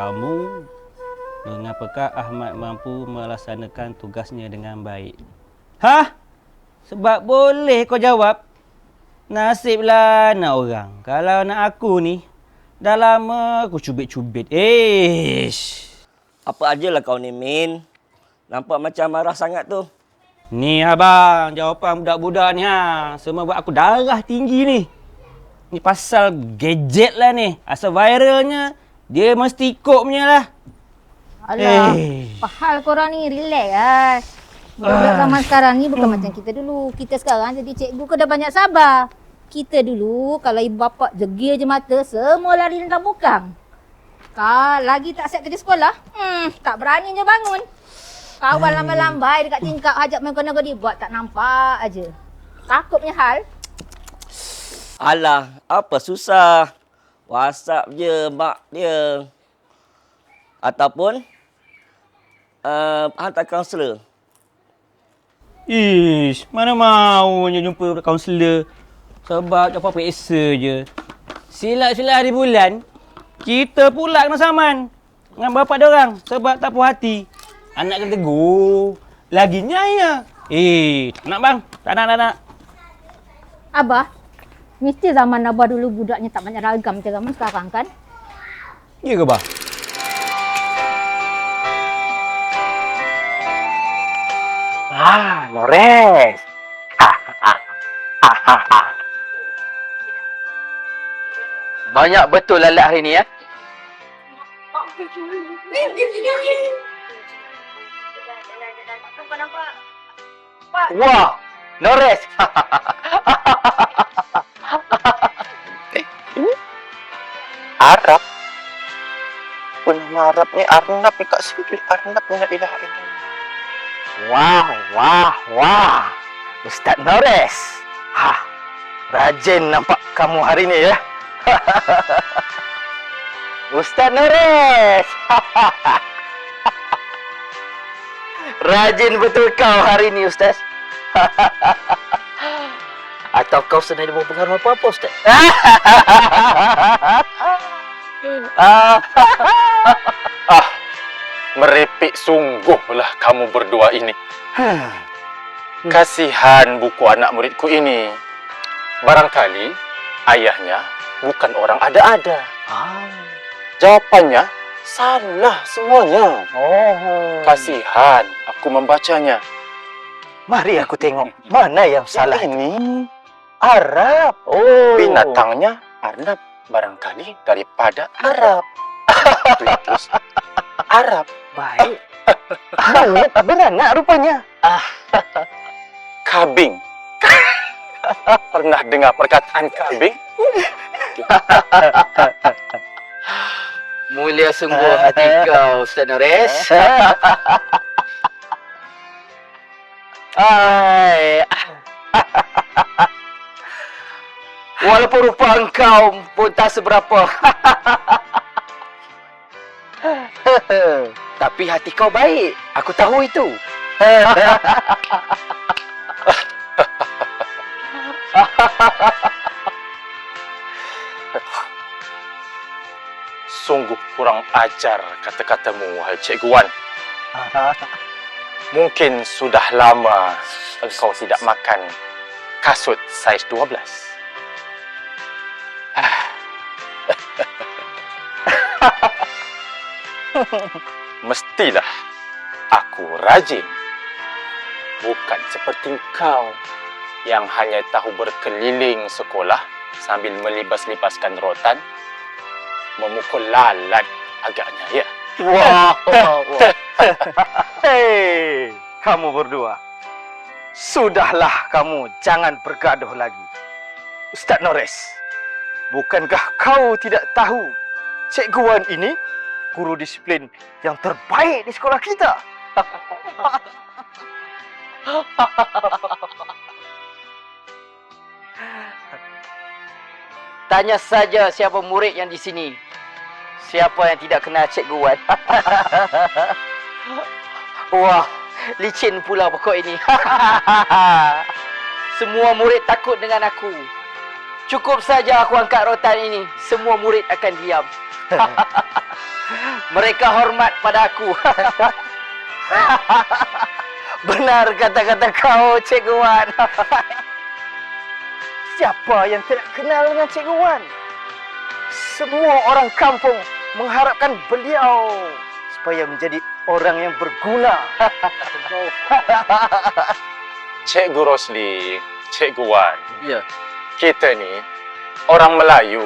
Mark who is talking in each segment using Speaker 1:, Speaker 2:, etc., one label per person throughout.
Speaker 1: kamu mengapakah Ahmad mampu melaksanakan tugasnya dengan baik? Hah? Sebab boleh kau jawab. Nasiblah nak orang. Kalau nak aku ni, dah lama aku cubit-cubit. Ish.
Speaker 2: Apa ajalah kau ni, Min. Nampak macam marah sangat tu.
Speaker 1: Ni abang, jawapan budak-budak ni ha. Semua buat aku darah tinggi ni. Ni pasal gadget lah ni. Asal viralnya, dia mesti ikut punya lah.
Speaker 3: Alah,
Speaker 1: Eh.
Speaker 3: apa hal korang ni? Relax lah. Budak zaman sekarang ni bukan macam kita dulu. Kita sekarang jadi cikgu ke dah banyak sabar. Kita dulu kalau ibu bapa degil je mata, semua lari dalam bukang. Kau lagi tak siap kerja sekolah, hmm, tak berani je bangun. Kawan lambai-lambai dekat tingkap hajat main kena dia buat tak nampak aja. Takutnya hal.
Speaker 2: Alah, apa susah. WhatsApp je mak dia. Ataupun uh, hantar kaunselor.
Speaker 1: Ish, mana maunya jumpa kaunselor. Sebab apa peksa je. Silap-silap hari bulan, kita pula kena saman. Dengan bapak dia orang. Sebab tak puas hati. Anak kena tegur. Lagi nyaya. Eh, tak nak bang. Tak nak, tak nak.
Speaker 3: Abah, mesti zaman Abah dulu budaknya tak banyak ragam macam zaman sekarang kan?
Speaker 1: Ya ke, bah?
Speaker 4: Ah, Lores. Banyak betul lalat hari ni ya. Wah, Lores. Arab. Pun nama Arab ni Arnab ni kat sini Arnab ni nak ilah ini. Wah, wah, wah. Ustaz Nores. Ha. Rajin nampak kamu hari ni ya. Ustaz Nores. Rajin betul kau hari ni Ustaz. Atau kau sedang ada pengaruh apa-apa Ustaz? ah,
Speaker 5: Merepek sungguhlah kamu berdua ini. Kasihan buku anak muridku ini. Barangkali ayahnya bukan orang ada-ada.
Speaker 4: ah.
Speaker 5: Jawapannya salah semuanya.
Speaker 4: Oh.
Speaker 5: Kasihan aku membacanya.
Speaker 4: Mari aku tengok mana yang salah.
Speaker 5: Ini
Speaker 4: Arab. Oh.
Speaker 5: binatangnya Arnab barangkali daripada Arab. Arab.
Speaker 4: Baik. Baik, beranak rupanya.
Speaker 5: Kabing. Pernah dengar perkataan kabing?
Speaker 4: Mulia sungguh hati kau, Ustaz Nores. Ai. Walaupun rupa engkau pun tak seberapa. Tapi hati kau baik. Aku tahu itu.
Speaker 5: Sungguh kurang ajar kata-katamu, wahai Cikgu Wan. Mungkin sudah lama engkau tidak makan kasut saiz 12. Mestilah aku rajin. Bukan seperti kau yang hanya tahu berkeliling sekolah sambil melibas-libaskan rotan, memukul lalat agaknya ya.
Speaker 4: Wah, wah, wah. Hei, kamu berdua. Sudahlah kamu, jangan bergaduh lagi. Ustaz Nores, bukankah kau tidak tahu Cikgu Wan ini guru disiplin yang terbaik di sekolah kita? Tanya saja siapa murid yang di sini. Siapa yang tidak kenal Cikgu Wan? Wah, licin pula pokok ini. Semua murid takut dengan aku. Cukup saja aku angkat rotan ini, semua murid akan diam. Mereka hormat pada aku. Benar kata-kata kau, Cikgu Wan. Siapa yang tidak kenal dengan Cikgu Wan? Semua orang kampung mengharapkan beliau supaya menjadi orang yang berguna.
Speaker 5: Cikgu Rosli, Cikgu Wan,
Speaker 2: Ya.
Speaker 5: kita ni orang Melayu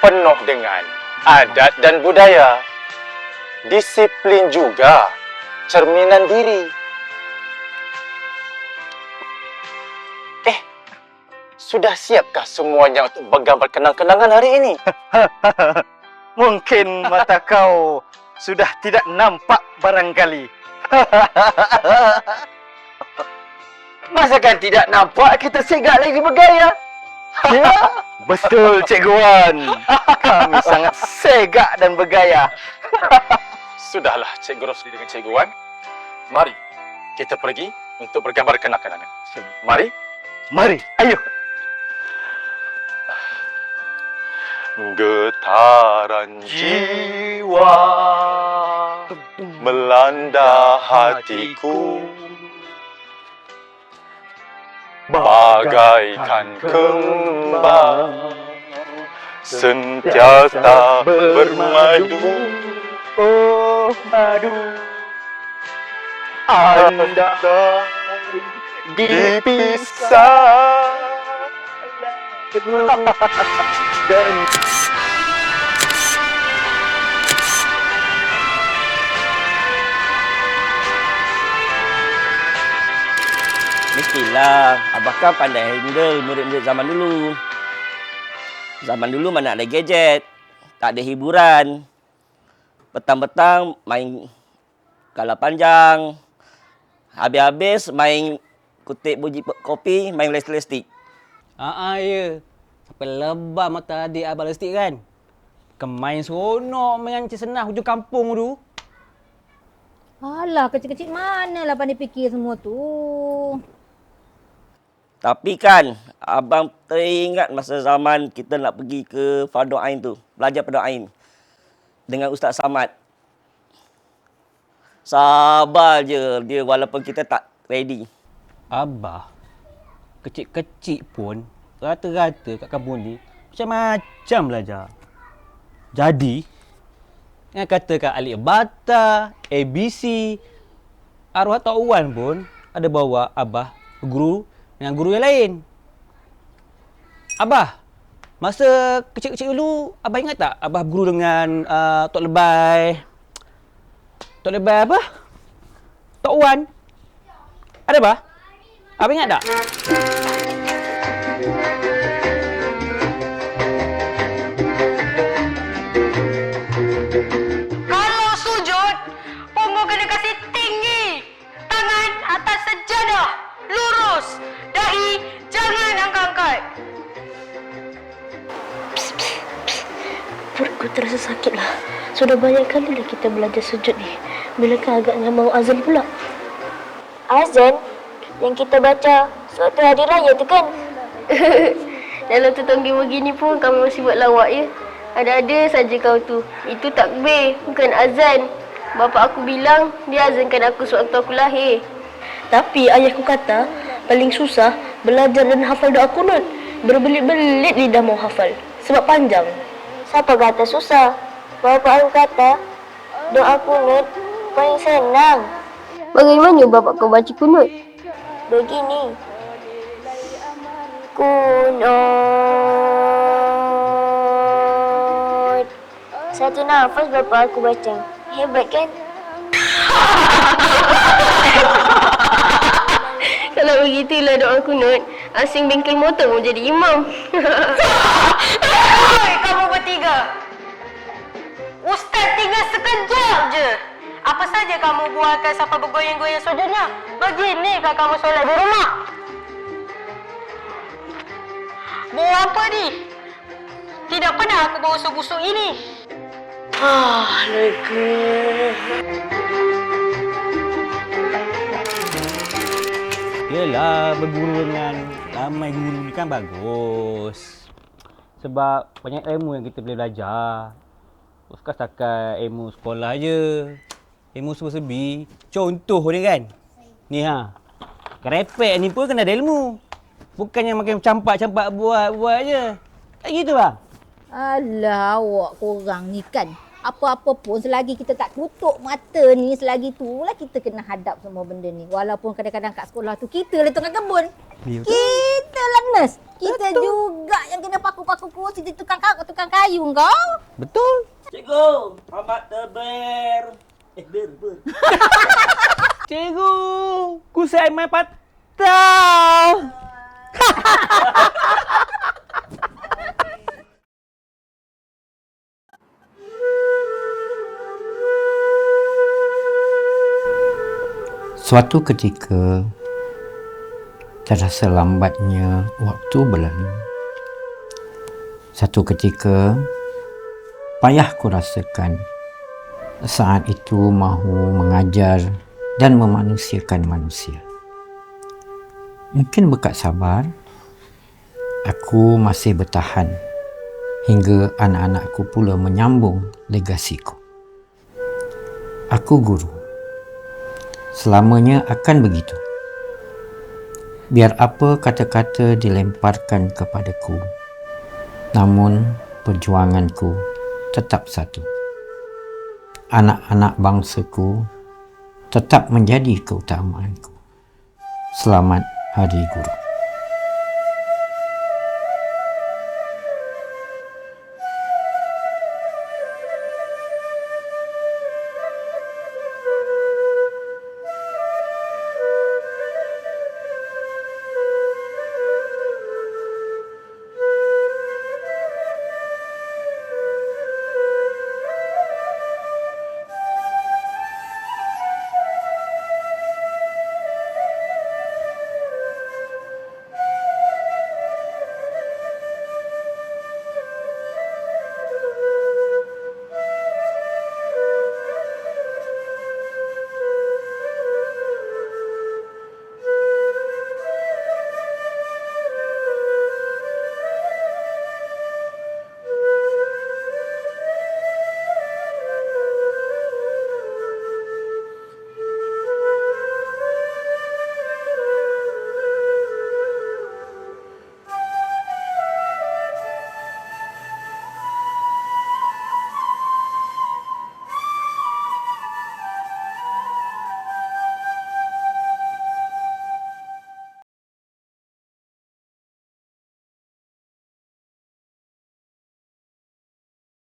Speaker 5: penuh dengan adat dan budaya. Disiplin juga cerminan diri. Eh, sudah siapkah semuanya untuk bergambar kenang-kenangan hari ini?
Speaker 4: Mungkin mata kau sudah tidak nampak barangkali.
Speaker 2: Masakan tidak nampak kita segak lagi bergaya?
Speaker 4: Ya, betul Cikgu Wan. Kami sangat segak dan bergaya.
Speaker 5: Sudahlah Cikgu Rosli dengan Cikgu Wan. Mari kita pergi untuk bergambar kenang-kenangan. Mari.
Speaker 4: Mari, ayo.
Speaker 5: Getaran jiwa melanda hatiku bagaikan kembang. Sentiasa bermadu.
Speaker 4: Oh, madu. Anda
Speaker 5: dipisah.
Speaker 4: dan
Speaker 2: Mestilah. Abah kan pandai handle murid-murid zaman dulu. Zaman dulu mana ada gadget. Tak ada hiburan. Petang-petang main kala panjang. Habis-habis main kutip buji kopi, main lestik-lestik.
Speaker 1: Ah, ah ya. Sampai lebah mata adik abang lestik kan. Kemain seronok dengan Cik Senah hujung kampung tu.
Speaker 3: Alah, kecil-kecil manalah pandai fikir semua tu.
Speaker 2: Tapi kan, abang teringat masa zaman kita nak pergi ke Fardu Ain tu. Belajar Fardu Ain. Dengan Ustaz Samad. Sabar je dia walaupun kita tak ready.
Speaker 1: Abah, kecil-kecil pun rata-rata kat kampung ni macam-macam belajar. Jadi, yang katakan Alif Bata, ABC, arwah Tok Wan pun ada bawa Abah guru dengan guru yang lain. Abah, masa kecil-kecil dulu, Abah ingat tak Abah guru dengan uh, Tok Lebay? Tok Lebay apa? Tok Wan? Ada Abah? Abah ingat tak?
Speaker 6: Kalau Dahi jangan angkat-angkat.
Speaker 7: Perutku terasa sakit lah. Sudah banyak kali dah kita belajar sujud ni. Bilakah agaknya mau azan pula?
Speaker 8: Azan yang kita baca suatu hari raya tu kan?
Speaker 7: Dalam tetangga begini pun kami masih buat lawak ya. Ada-ada saja kau tu. Itu takbir, bukan azan. Bapa aku bilang dia azankan aku sewaktu aku lahir. Tapi ayahku kata paling susah belajar dan hafal doa kunut. Berbelit-belit lidah mau hafal. Sebab panjang.
Speaker 8: Siapa kata susah? Bapa aku kata doa kunut paling senang.
Speaker 7: Bagaimana bapa kau baca kunut?
Speaker 8: Begini. Kunut. Satu nafas bapa aku baca. Hebat kan?
Speaker 7: Kalau begitulah doa kunut, asing bengkel motor mau jadi imam.
Speaker 6: Oi, kamu bertiga. Ustaz tinggal sekejap je. Apa saja kamu buatkan sampai bergoyang-goyang sujudnya? Beginikah kamu solat di rumah? Bawa apa ni? Tidak pernah aku bawa busuk ini.
Speaker 7: Ah, lega.
Speaker 1: Yelah, berguru dengan ramai guru ni kan bagus. Sebab banyak ilmu yang kita boleh belajar. Bukan setakat ilmu sekolah je. Ilmu sebi Contoh ni kan. Ni ha. Kerepek ni pun kena ada ilmu. Bukannya makin campak-campak buat-buat je. Tak gitu bang?
Speaker 3: Alah awak korang ni kan. Apa-apa pun selagi kita tak tutup mata ni, selagi tu lah kita kena hadap semua benda ni. Walaupun kadang-kadang kat sekolah tu kita lah tengah kebun.
Speaker 1: Ya,
Speaker 3: Kita lah nurse. Kita Betul. juga yang kena paku-paku kursi di tukang kayu, tukang kayu kau.
Speaker 1: Betul.
Speaker 2: Cikgu, Muhammad Teber. Eh, ber, ber.
Speaker 1: Cikgu, kusai main patah.
Speaker 9: Suatu ketika terasa lambatnya waktu berlalu. Satu ketika payah ku rasakan saat itu mahu mengajar dan memanusiakan manusia. Mungkin berkat sabar, aku masih bertahan hingga anak-anakku pula menyambung legasiku. Aku guru selamanya akan begitu. Biar apa kata-kata dilemparkan kepadaku, namun perjuanganku tetap satu. Anak-anak bangsaku tetap menjadi keutamaanku. Selamat Hari Guru.